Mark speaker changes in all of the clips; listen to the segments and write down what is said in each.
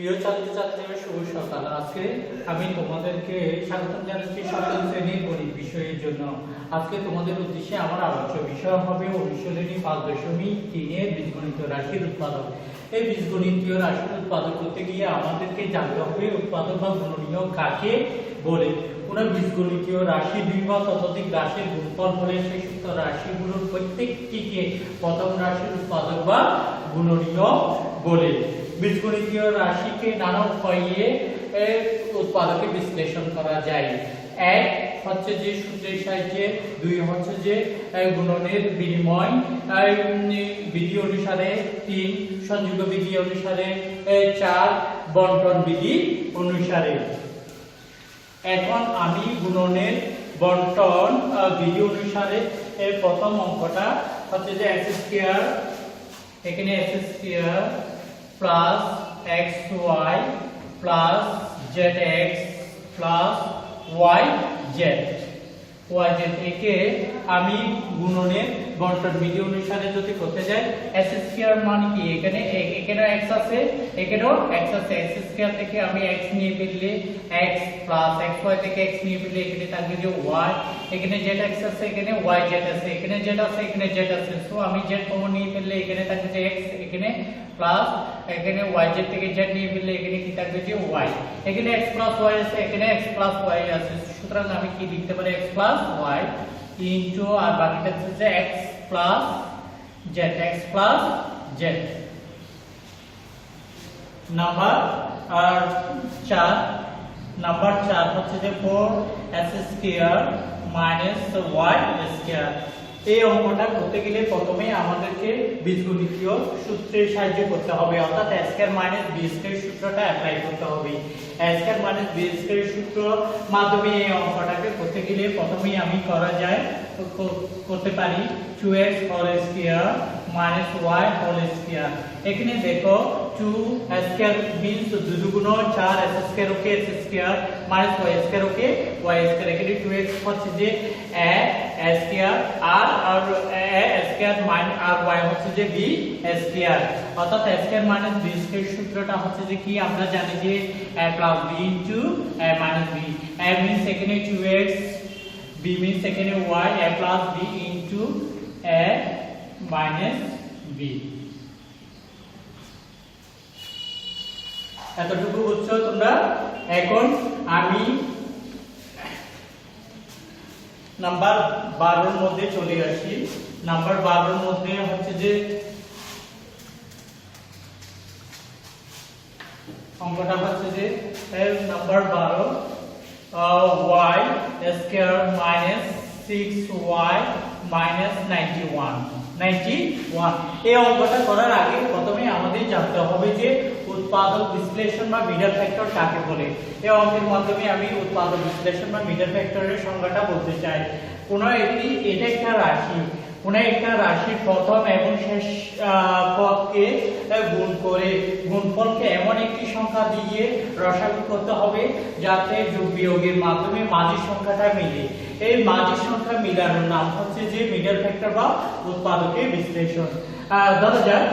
Speaker 1: প্রিয় ছাত্রছাত্রীরা শুভ সকাল। আজকে আমি তোমাদেরকে স্বাগতম জানাচ্ছি সপ্তম শ্রেণির গণিত বিষয়ের জন্য। আজকে তোমাদের উদ্দেশ্যে আমার আলোচ্য বিষয় হবে অনুশীলনী পাঁচ দশমিক তিনের বীজগণিত রাশির উৎপাদক। এই বীজগণিতীয় রাশির উৎপাদক করতে গিয়ে আমাদেরকে জানতে হবে উৎপাদক বা গুণনীয় কাকে বলে। কোনো বীজগণিতীয় রাশি দুই বা ততোধিক রাশির গুণফল হলে সেই সুক্ত রাশিগুলোর প্রত্যেকটিকে প্রথম রাশির উৎপাদক বা গুণনীয় বলে। বীজগণিতীয় রাশিকে নানা উপায়ে উৎপাদকে বিশ্লেষণ করা যায়। এক হচ্ছে যে সূত্রের সাহায্যে, দুই হচ্ছে যে গুণনের বিনিময়। বিধি অনুসারে তিন, সংযোগ বিধি অনুসারে চার, বন্টন বিধি অনুসারে। এখন আমি গুণনের বন্টন বিধি অনুসারে প্রথম অঙ্কটা হচ্ছে যে, এক্স স্কয়ার, এখানে X square plus X Y plus Z X plus Y Z Y Z একে আমি গুণনের বন্টন বিধি অনুসারে যদি করতে যাই এক্স স্কয়ার মানে কি? এখানে এ- এখানেও এক্স আছে, এখানেও এক্স আছে। এক্স স্কয়ার থেকে আমি এক্স নিয়ে ফেললে এক্স প্লাস ওয়াই থেকে এক্স নিয়ে ফেললে এখানে থাকবে যে ওয়াই এখানে জেড এক্স আছে, এখানে ওয়াই জেড আছে, এখানে জেড আছে, এখানে জেড আছে। সো আমি জেড কমন নিয়ে ফেললে এখানে থাকবে যে এক্স এখানে প্লাস এখানে ওয়াই জেড থেকে জেড নিয়ে ফেললে এখানে কি থাকবে যে ওয়াই এখানে এক্স প্লাস ওয়াই আছে, এখানে এক্স প্লাস ওয়াই আছে। সুতরাং আমি কি লিখতে পারি এক্স প্লাস ওয়াই ইনটু আর বাকিটা হচ্ছে X plus Z X plus Z number আর চার নাম্বার চার হচ্ছে যে four S square minus Y square এই অঙ্কটা করতে গেলে প্রথমে আমাদেরকে বীজগণিতীয় সূত্রের সাহায্য করতে হবে, অর্থাৎ S square minus B square সূত্রটা অ্যাপ্লাই করতে হবে। S square minus B square সূত্র মাধ্যমে এই অঙ্কটাকে করতে গেলে প্রথমেই আমি করা যায় করতে পারি 2x whole square minus y whole square এখানে দেখো 2 স্কয়ার মিন্স দুগুণ 4 s square okay s square minus y square okay y square এখানে 2x হচ্ছে যে s স্কয়ার আর আর s স্কয়ার মাইনাস আর y হচ্ছে যে b স্কয়ার অর্থাৎ s square minus b square সূত্রটা হচ্ছে যে কি? আমরা জানি যে, a plus b into a minus b a means এখানে 2x b means এখানে y, a plus b into a minus b এতটুকু বুঝছ তোমরা? এখন আমি নাম্বার বারোর মধ্যে চলে আসি। নাম্বার বারোর মধ্যে হচ্ছে যে অঙ্কটা হচ্ছে যে নাম্বার বারো y square minus 6y minus 91 91 এই অঙ্কটা করার আগে প্রথমে আমাদের জানতে হবে যে উৎপাদক বিশ্লেষণ বা মিডল ফ্যাক্টর কাকে বলে? এই অঙ্কের মাধ্যমে আমি উৎপাদক বিশ্লেষণ বা মিডল ফ্যাক্টরের সংজ্ঞাটা বলতে চাই। কোন একটি, এটা একটা রাশি। কোন একটা রাশির প্রথম এবং শেষ পদকে গুণ করে। গুণফলকে এমন একটি সংখ্যা দিয়ে রসায়ন করতে হবে যাতে যোগ বিয়োগের মাধ্যমে মাঝি সংখ্যাটা মিলে। এই মাঝি সংখ্যা মিলানোর নাম হচ্ছে যে মিডল ফ্যাক্টর বা উৎপাদকের বিশ্লেষণ। ধরা যাক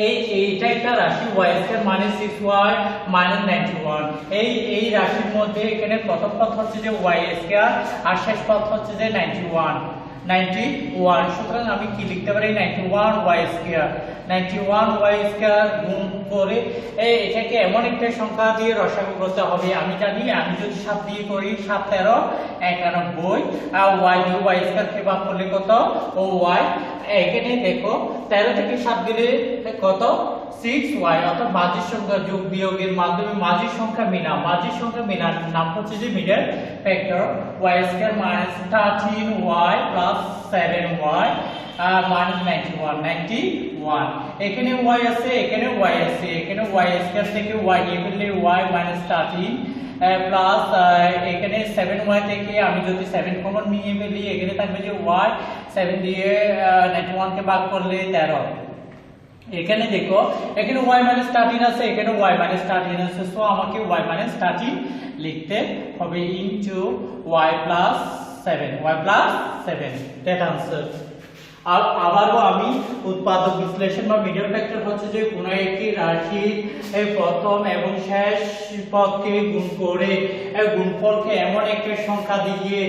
Speaker 1: এই এইটা একটা রাশি y এর মানে সিক্স 6y মাইনাস 91 এই এই রাশির মধ্যে এখানে প্রথম পথ হচ্ছে যে ওয়াই স্কোয়ার আর শেষ পথ হচ্ছে যে 91 91 সুতরাং আমি কি লিখতে পারি? 91 y স্কয়ার 91 y স্কয়ার গুণ করে এটাকে এমন একটা সংখ্যা দিয়ে রসায়ন করতে হবে। আমি জানি, আমি যদি 7 দিয়ে করি 7 13 91 আর y দিয়ে y স্কয়ার কে ভাগ করলে কত? ও, y এখানে দেখো 13 থেকে 7 দিলে কত? 6y অর্থাৎ মাঝির সংখ্যা যোগ বিয়োগের মাধ্যমে মাঝির সংখ্যা মিলা মাঝির সংখ্যা মিলার নাম হচ্ছে যে middle factor y square minus 13y plus 7y minus 91 91 এখানে y আছে এখানে y আছে এখানে y থেকে y নিয়ে y মাইনাস 13 প্লাস এখানে 7y থেকে আমি যদি 7 কমন নিয়ে ফেলি এখানে থাকবে যে y 7 দিয়ে আহ, 91 কে ভাগ করলে 13 এখানে দেখো, এখানে y মাইনাস থার্টিন আছে, এখানে y মাইনাস থার্টিন আছে। সো আমাকে y মাইনাস থার্টিন লিখতে হবে into y plus seven y plus seven that answer আর আবারও আমি উৎপাদক বিশ্লেষণ বা মিডল ফ্যাক্টর হচ্ছে যে কোনো একটি রাশি এর প্রথম এবং শেষ পদকে গুণ করে গুণফলকে এমন একটা সংখ্যা দিয়ে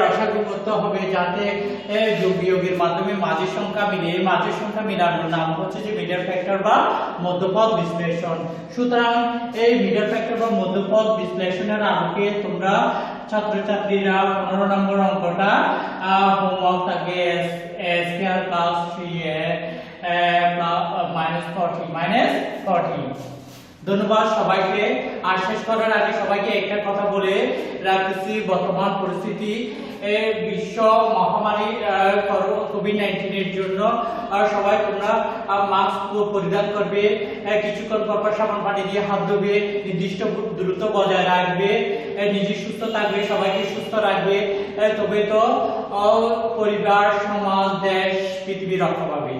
Speaker 1: রসাগু করতে হবে যাতে এ, যোগ বিয়োগের মাধ্যমে মাঝের সংখ্যা মিলে। এই মাঝের সংখ্যা মিলানোর নাম হচ্ছে যে মিডল ফ্যাক্টর বা মধ্যপদ বিশ্লেষণ। সুতরাং এই মিডল ফ্যাক্টর বা মধ্যপদ বিশ্লেষণের আলোকে তোমরা ছাত্রছাত্রীরা পনেরো নম্বর অঙ্কটা হোমওয়ার্ক থাকে square plus three minus forty minus forty. ধন্যবাদ সবাইকে। আর শেষ করার আগে সবাইকে একটা কথা বলে রাখতেছি, বর্তমান পরিস্থিতি বিশ্ব মহামারী কোভিড নাইন্টিনের জন্য। সবাই তোমরা মাস্ক পরিধান করবে কিছুক্ষণ পর পর সাবান পানি দিয়ে হাত ধুবে, নির্দিষ্ট দ্রুত বজায় রাখবে নিজে সুস্থ থাকবে, সবাইকে সুস্থ রাখবে তবে তো পরিবার, সমাজ, দেশ, পৃথিবী রক্ষা পাবে।